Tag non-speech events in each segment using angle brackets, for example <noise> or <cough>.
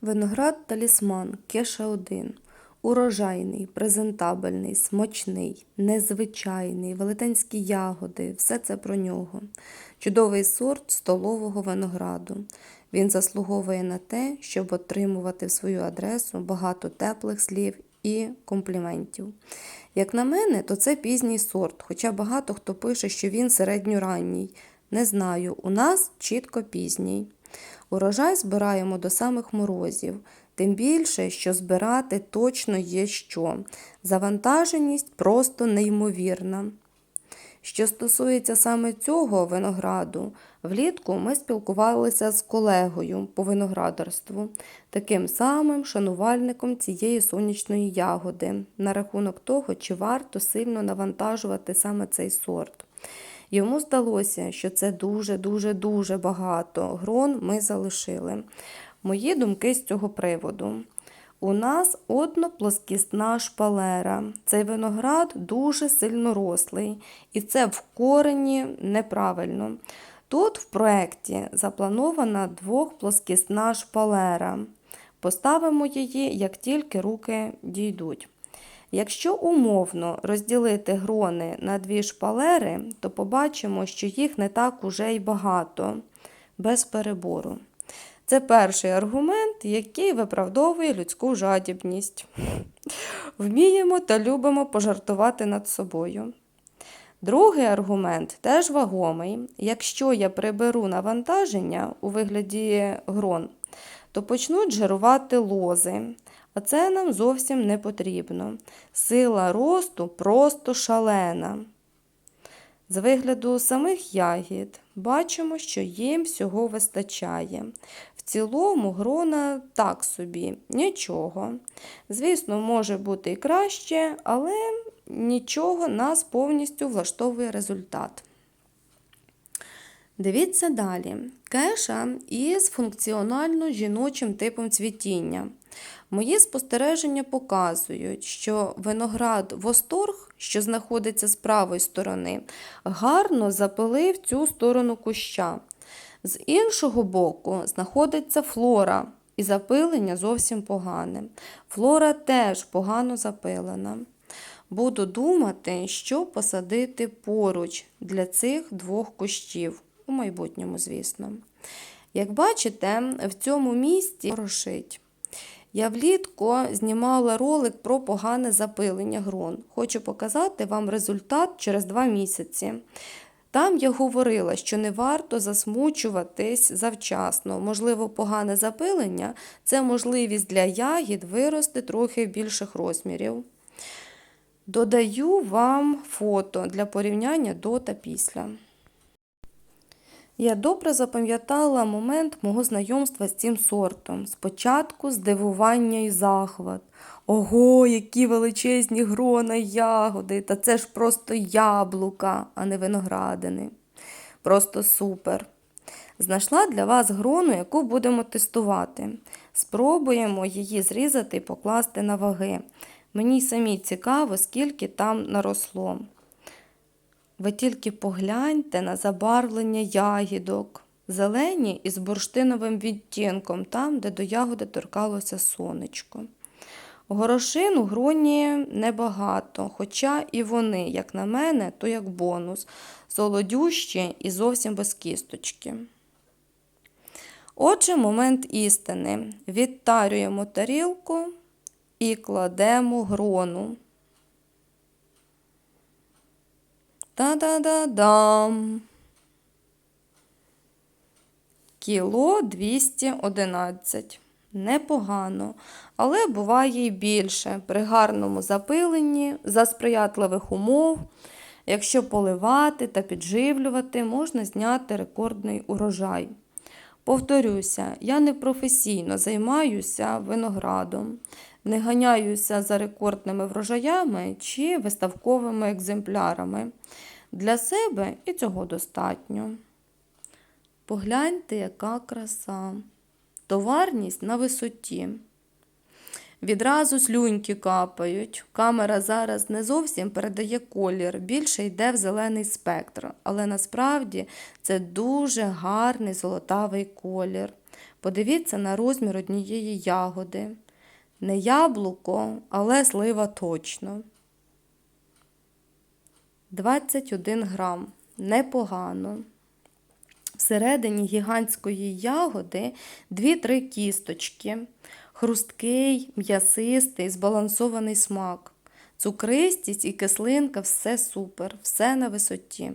Виноград талісман Кеша 1. Урожайний, презентабельний, смачний, незвичайний, велетенські ягоди все це про нього. Чудовий сорт столового винограду. Він заслуговує на те, щоб отримувати в свою адресу багато теплих слів і компліментів. Як на мене, то це пізній сорт, хоча багато хто пише, що він середньоранній. Не знаю, у нас чітко пізній. Урожай збираємо до самих морозів, тим більше, що збирати точно є що. Завантаженість просто неймовірна. Що стосується саме цього винограду, влітку ми спілкувалися з колегою по виноградарству, таким самим шанувальником цієї сонячної ягоди, на рахунок того, чи варто сильно навантажувати саме цей сорт. Йому здалося, що це дуже-дуже дуже багато. Грон ми залишили. Мої думки з цього приводу. У нас одноплоскісна шпалера. Цей виноград дуже сильно рослий, і це в корені неправильно. Тут в проєкті запланована двохплоскісна шпалера. Поставимо її, як тільки руки дійдуть. Якщо умовно розділити грони на дві шпалери, то побачимо, що їх не так уже й багато, без перебору. Це перший аргумент, який виправдовує людську жадібність. <laughs> Вміємо та любимо пожартувати над собою. Другий аргумент теж вагомий. Якщо я приберу навантаження у вигляді грон, то почнуть жирувати лози, а це нам зовсім не потрібно. Сила росту просто шалена. З вигляду самих ягід бачимо, що їм всього вистачає. В цілому грона так собі, нічого. Звісно, може бути і краще, але нічого нас повністю влаштовує результат. Дивіться далі. Кеша із функціонально жіночим типом цвітіння. Мої спостереження показують, що виноград восторг, що знаходиться з правої сторони, гарно запилив цю сторону куща. З іншого боку знаходиться флора, і запилення зовсім погане. Флора теж погано запилена. Буду думати, що посадити поруч для цих двох кущів, у майбутньому, звісно. Як бачите, в цьому місці порошить. Я влітку знімала ролик про погане запилення грон. Хочу показати вам результат через два місяці. Там я говорила, що не варто засмучуватись завчасно. Можливо, погане запилення це можливість для ягід вирости трохи більших розмірів. Додаю вам фото для порівняння до та після. Я добре запам'ятала момент мого знайомства з цим сортом. Спочатку здивування і захват. Ого, які величезні грона ягоди! Та це ж просто яблука, а не виноградини. Просто супер. Знайшла для вас грону, яку будемо тестувати. Спробуємо її зрізати і покласти на ваги. Мені самі цікаво, скільки там наросло. Ви тільки погляньте на забарвлення ягідок, зелені із бурштиновим відтінком, там, де до ягоди торкалося сонечко. Горошин у гроні небагато, хоча і вони, як на мене, то як бонус, солодющі і зовсім без кісточки. Отже, момент істини. Відтарюємо тарілку і кладемо грону. Та-да-да-дам. Кіло 211. Непогано, але буває й більше. При гарному запиленні, за сприятливих умов. Якщо поливати та підживлювати, можна зняти рекордний урожай. Повторюся, я не професійно займаюся виноградом, не ганяюся за рекордними врожаями чи виставковими екземплярами. Для себе і цього достатньо. Погляньте, яка краса. Товарність на висоті. Відразу слюньки капають. Камера зараз не зовсім передає колір, більше йде в зелений спектр, але насправді це дуже гарний золотавий колір. Подивіться на розмір однієї ягоди. Не яблуко, але слива точно. 21 грам. Непогано. Всередині гігантської ягоди 2-3 кісточки. Хрусткий, м'ясистий, збалансований смак. Цукристість і кислинка все супер, все на висоті.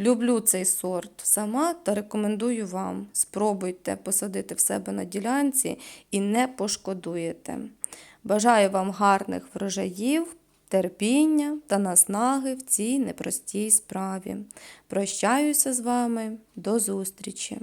Люблю цей сорт сама та рекомендую вам. Спробуйте посадити в себе на ділянці і не пошкодуєте. Бажаю вам гарних врожаїв, терпіння та наснаги в цій непростій справі. Прощаюся з вами. До зустрічі!